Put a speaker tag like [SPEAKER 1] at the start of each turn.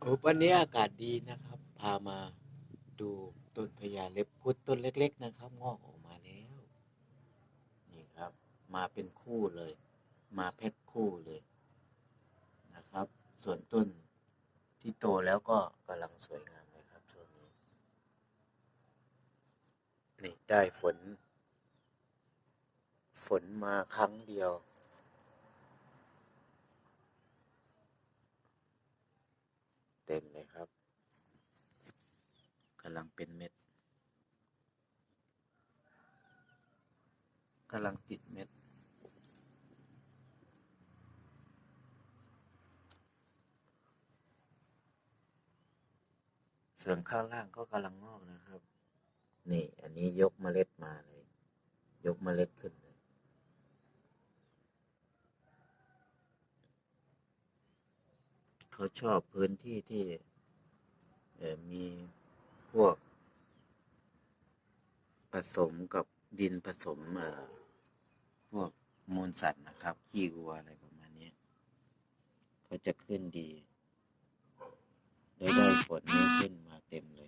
[SPEAKER 1] โอ้วันนี้อากาศดีนะครับ พามาดูต้นพญาเล็บคุดต้นเล็ก ๆ นะครับ งอกออกมาแล้ว นี่ครับ มาเป็นคู่เลย มาแพ็คคู่เลยนะครับ ส่วนต้นที่โตแล้วก็กำลังสวยงามเลยครับช่วงนี้ นี่ได้ฝน ฝนมาครั้งเดียว เต็มเลยครับกำลังเป็นเม็ดกำลังติดเม็ด ส่วนข้างล่างก็กำลังงอกนะครับ นี่ อันนี้ยกเมล็ดมาเลย ยกเมล็ดขึ้น เขาชอบพื้นที่ที่มีพวก ผสมกับดินผสมพวกมูลสัตว์นะครับ ขี้วัวอะไรประมาณนี้เขาจะขึ้นดี แล้วได้ผลนี้ขึ้นมาเต็มเลย